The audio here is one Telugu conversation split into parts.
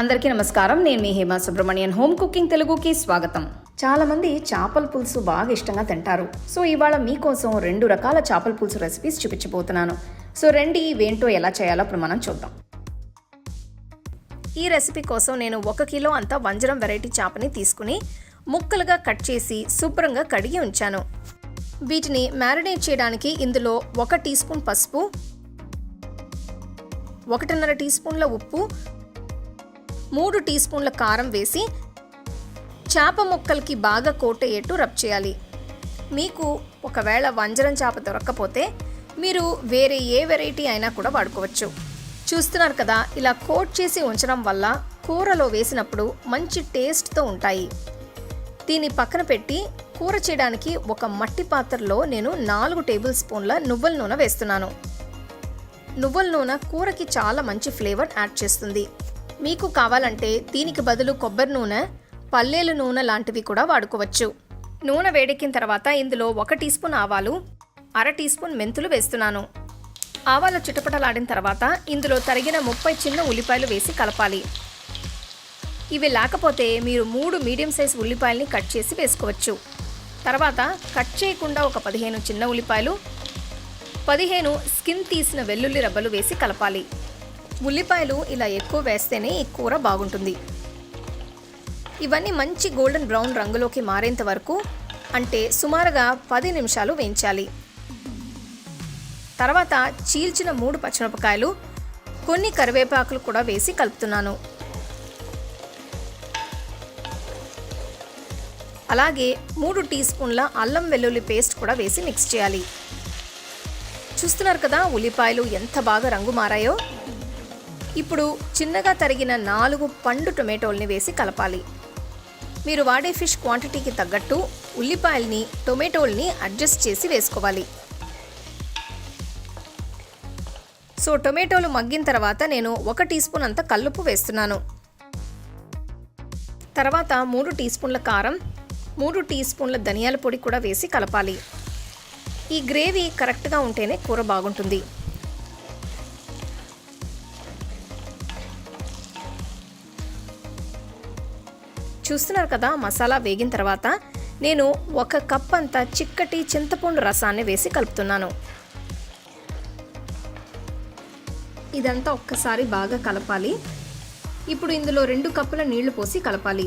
అందరికీ నమస్కారం. నేను మీ హేమ సుబ్రహ్మణ్యన్. హోమ్ కుకింగ్ తెలుగుకి స్వాగతం. చాలా మంది చేపల పులుసు బాగా ఇష్టంగా తింటారు. సో ఇవాళ మీకోసం రెండు రకాల చేపల పులుసు రెసిపీస్ చూపించబోతున్నాను. సో రెండు ఇవేంటో ఎలా చేయాలో ఇప్పుడు మనం చూద్దాం. ఈ రెసిపీ కోసం నేను ఒక కిలో అంత వంజరం వెరైటీ చేపని తీసుకుని ముక్కలుగా కట్ చేసి శుభ్రంగా కడిగి ఉంచాను. వీటిని మ్యారినేట్ చేయడానికి ఇందులో ఒక టీ స్పూన్ పసుపు ఒకటిన్నర టీ స్పూన్ల ఉప్పు మూడు టీ స్పూన్ల కారం వేసి చేప ముక్కలకి బాగా కోటయ్యేట్టు రబ్ చేయాలి. మీకు ఒకవేళ వంజరం చేప దొరక్కపోతే మీరు వేరే ఏ వెరైటీ అయినా కూడా వాడుకోవచ్చు. చూస్తున్నారు కదా ఇలా కోట్ చేసి ఉంచడం వల్ల కూరలో వేసినప్పుడు మంచి టేస్ట్తో ఉంటాయి. దీన్ని పక్కన పెట్టి కూర చేయడానికి ఒక మట్టి పాత్రలో నేను నాలుగు టేబుల్ స్పూన్ల నువ్వుల నూనె వేస్తున్నాను. నువ్వుల నూనె కూరకి చాలా మంచి ఫ్లేవర్ యాడ్ చేస్తుంది. మీకు కావాలంటే దీనికి బదులు కొబ్బరి నూనె పల్లీల నూనె లాంటివి కూడా వాడుకోవచ్చు. నూనె వేడెక్కిన తర్వాత ఇందులో ఒక టీ స్పూన్ ఆవాలు అర టీ స్పూన్ మెంతులు వేస్తున్నాను. ఆవాలు చిటపటలాడిన తర్వాత ఇందులో తరిగిన ముప్పై చిన్న ఉల్లిపాయలు వేసి కలపాలి. ఇవి లేకపోతే మీరు మూడు మీడియం సైజ్ ఉల్లిపాయల్ని కట్ చేసి వేసుకోవచ్చు. తర్వాత కట్ చేయకుండా ఒక పదిహేను చిన్న ఉల్లిపాయలు పదిహేను స్కిన్ తీసిన వెల్లుల్లి రబ్బలు వేసి కలపాలి. ఉల్లిపాయలు ఇలా ఎక్కువ వేస్తేనే ఈ కూర బాగుంటుంది. ఇవన్నీ మంచి గోల్డెన్ బ్రౌన్ రంగులోకి మారేంత వరకు అంటే సుమారుగా పది నిమిషాలు వేయించాలి. తర్వాత చీల్చిన మూడు పచ్చిమిరపకాయలు కొన్ని కరివేపాకులు కూడా వేసి కలుపుతున్నాను. అలాగే మూడు టీ స్పూన్ల అల్లం వెల్లుల్లి పేస్ట్ కూడా వేసి మిక్స్ చేయాలి. చూస్తున్నారు కదా ఉల్లిపాయలు ఎంత బాగా రంగు మారాయో? ఇప్పుడు చిన్నగా తరిగిన నాలుగు పండు టొమాటోల్ని వేసి కలపాలి. మీరు వాడే ఫిష్ క్వాంటిటీకి తగ్గట్టు ఉల్లిపాయల్ని టొమాటోల్ని అడ్జస్ట్ చేసి వేసుకోవాలి. సో టొమాటోలు మగ్గిన తర్వాత నేను ఒక టీ స్పూన్ అంత కల్లుప్పు వేస్తున్నాను. తర్వాత మూడు టీ స్పూన్ల కారం మూడు టీ స్పూన్ల ధనియాల పొడి కూడా వేసి కలపాలి. ఈ గ్రేవీ కరెక్ట్గా ఉంటేనే కూర బాగుంటుంది. చూస్తున్నారు కదా మసాలా వేగిన తర్వాత నేను ఒక కప్ అంతా చిక్కటి చింతపండు రసాన్ని వేసి కలుపుతున్నాను. ఇదంతా ఒక్కసారి బాగా కలపాలి. ఇప్పుడు ఇందులో రెండు కప్పుల నీళ్ళు పోసి కలపాలి.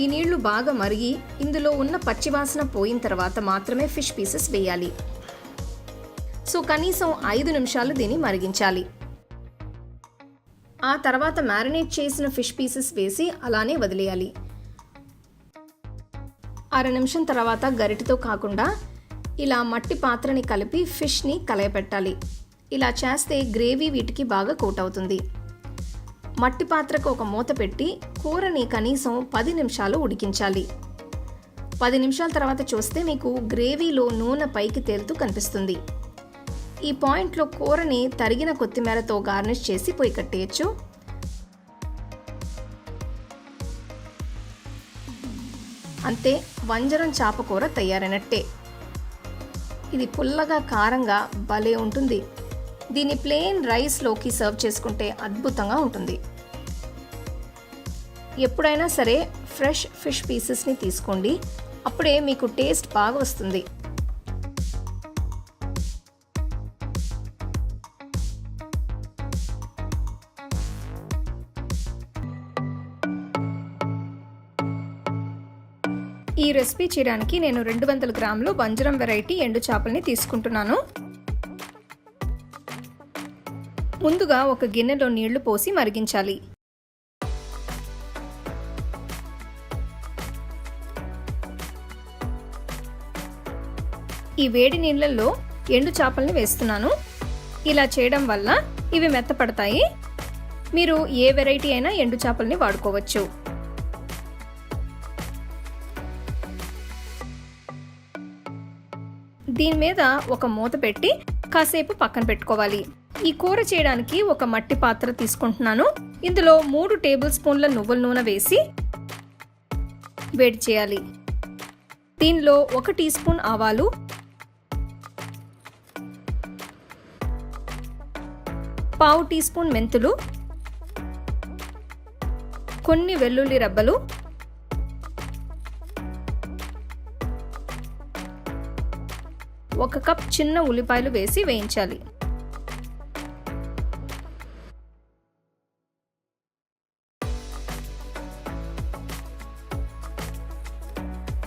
ఈ నీళ్ళు బాగా మరిగి ఇందులో ఉన్న పచ్చివాసన పోయిన తర్వాత మాత్రమే ఫిష్ పీసెస్ వేయాలి. సో కనీసం ఐదు నిమిషాలు దీన్ని మరిగించాలి. ఆ తర్వాత మ్యారినేట్ చేసిన ఫిష్ పీసెస్ వేసి అలానే వదిలేయాలి. అర నిమిషం తర్వాత గరిటతో కాకుండా ఇలా మట్టి పాత్రని కలిపి ఫిష్ని కలయపెట్టాలి. ఇలా చేస్తే గ్రేవీ వీటికి బాగా కోట్ అవుతుంది మట్టి పాత్రకు ఒక మూత పెట్టి కూరని కనీసం పది నిమిషాలు ఉడికించాలి. పది నిమిషాల తర్వాత చూస్తే మీకు గ్రేవీలో నూనె పైకి తేలుతూ కనిపిస్తుంది. ఈ పాయింట్లో కూరని తరిగిన కొత్తిమీరతో గార్నిష్ చేసి పొయ్యి కట్టేయచ్చు. అంతే వంజరం చేప కూర తయారైనట్టే. ఇది పుల్లగా కారంగా భలే ఉంటుంది. దీన్ని ప్లెయిన్ రైస్లోకి సర్వ్ చేసుకుంటే అద్భుతంగా ఉంటుంది. ఎప్పుడైనా సరే ఫ్రెష్ ఫిష్ పీసెస్ని తీసుకోండి. అప్పుడే మీకు టేస్ట్ బాగా వస్తుంది. ఈ రెసిపీ చేయడానికి నేను రెండు వందల గ్రాములు వంజరం వెరైటీ ఎండు చేపల్ని తీసుకుంటున్నాను. ముందుగా ఒక గిన్నెలో నీళ్ళు పోసి మరిగించాలి. ఈ వేడి నీళ్ళల్లో ఎండు చేపల్ని వేస్తున్నాను. ఇలా చేయడం వల్ల ఇవి మెత్తపడతాయి. మీరు ఏ వెరైటీ అయినా ఎండు చేపల్ని వాడుకోవచ్చు. దీని మీద ఒక మూత పెట్టి కాసేపు పక్కన పెట్టుకోవాలి. ఈ కూర చేయడానికి ఒక మట్టి పాత్ర తీసుకుంటున్నాను. ఇందులో మూడు టేబుల్ స్పూన్ల నువ్వుల నూనె వేసి వేడి చేయాలి. దీనిలో ఒక టీ స్పూన్ ఆవాలు పావు టీ స్పూన్ మెంతులు కొన్ని వెల్లుల్లి రబ్బలు ఒక కప్ చిన్న ఉల్లిపాయలు వేసి వేయించాలి.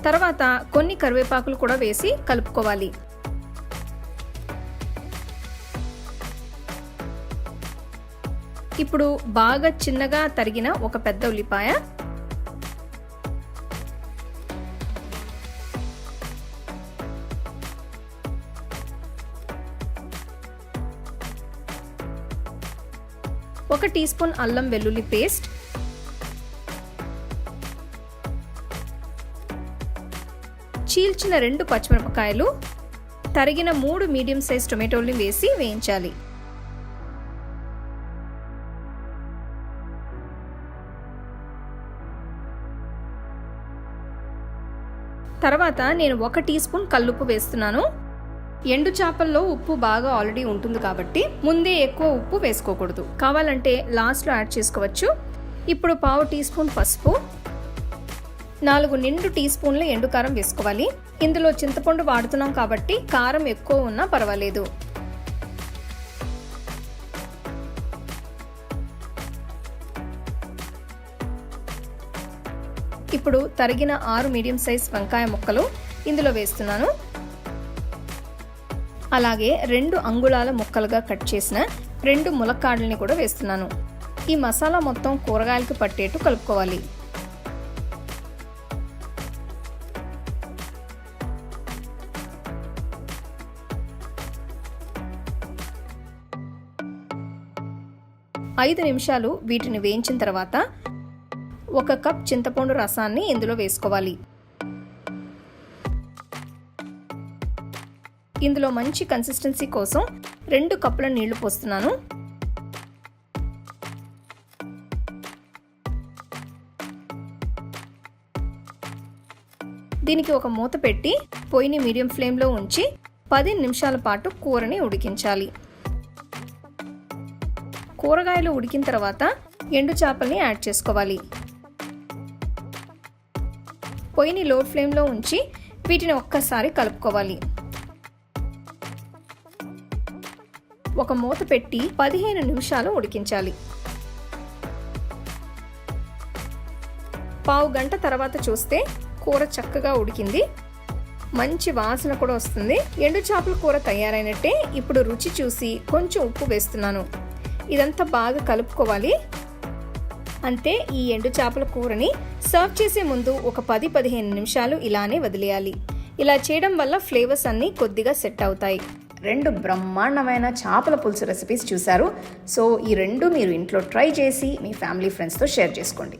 తర్వాత కొన్ని కరివేపాకులు కూడా వేసి కలుపుకోవాలి. ఇప్పుడు బాగా చిన్నగా తరిగిన ఒక పెద్ద ఉల్లిపాయ ఒక టీ స్పూన్ అల్లం వెల్లుల్లి పేస్ట్. చీల్చిన రెండు పచ్చిమిరపకాయలు. తరిగిన మూడు మీడియం సైజ్ టొమాటోల్ని వేసి వేయించాలి. తర్వాత నేను ఒక టీ స్పూన్ కల్లుప్పు వేస్తున్నాను. ఎండు చేపల్లో ఉప్పు బాగా ఆల్రెడీ ఉంటుంది కాబట్టి ముందే ఎక్కువ ఉప్పు వేసుకోకూడదు. కావాలంటే లాస్ట్లో యాడ్ చేసుకోవచ్చు. ఇప్పుడు పావు టీ స్పూన్ పసుపు నాలుగు నిండు టీ స్పూన్ల ఎండు కారం వేసుకోవాలి. ఇందులో చింతపండు వాడుతున్నాం కాబట్టి కారం ఎక్కువ ఉన్నా పర్వాలేదు. ఇప్పుడు తరిగిన ఆరు మీడియం సైజ్ వంకాయ ముక్కలు ఇందులో వేస్తున్నాను. అలాగే రెండు అంగుళాల ముక్కలుగా కట్ చేసిన రెండు ములక్కాడల్ని కూడా వేస్తున్నాను. ఈ మసాలా మొత్తం కూరగాయలకు పట్టేట్టు కలుపుకోవాలి. ఐదు నిమిషాలు వీటిని వేయించిన తర్వాత ఒక కప్ చింతపండు రసాన్ని ఇందులో వేసుకోవాలి. ఇందులో మంచి కన్సిస్టెన్సీ కోసం రెండు కప్పుల నీళ్ళు పోస్తున్నాను. దీనికి ఒక మూత పెట్టి పొయ్యిని మీడియం ఫ్లేమ్లో ఉంచి పది నిమిషాల పాటు కూరని ఉడికించాలి. కూరగాయలు ఉడికిన తర్వాత ఎండు చేపల్ని యాడ్ చేసుకోవాలి. పొయ్యిని లో ఫ్లేమ్లో ఉంచి వీటిని ఒక్కసారి కలుపుకోవాలి. ఒక మూత పెట్టి పదిహేను నిమిషాలు ఉడికించాలి. పావు గంట తర్వాత చూస్తే కూర చక్కగా ఉడికింది. మంచి వాసన కూడా వస్తుంది. ఎండు చేపల కూర తయారైనట్టే ఇప్పుడు రుచి చూసి కొంచెం ఉప్పు వేస్తున్నాను. ఇదంతా బాగా కలుపుకోవాలి. అంతే ఈ ఎండు చేపల కూరని సర్వ్ చేసే ముందు ఒక పది పదిహేను నిమిషాలు ఇలానే వదిలేయాలి. ఇలా చేయడం వల్ల ఫ్లేవర్స్ అన్నీ కొద్దిగా సెట్ అవుతాయి. రెండు బ్రహ్మాండమైన చేపల పులుసు రెసిపీస్ చూశారు. సో ఈ రెండు మీరు ఇంట్లో ట్రై చేసి మీ ఫ్యామిలీ ఫ్రెండ్స్తో షేర్ చేసుకోండి.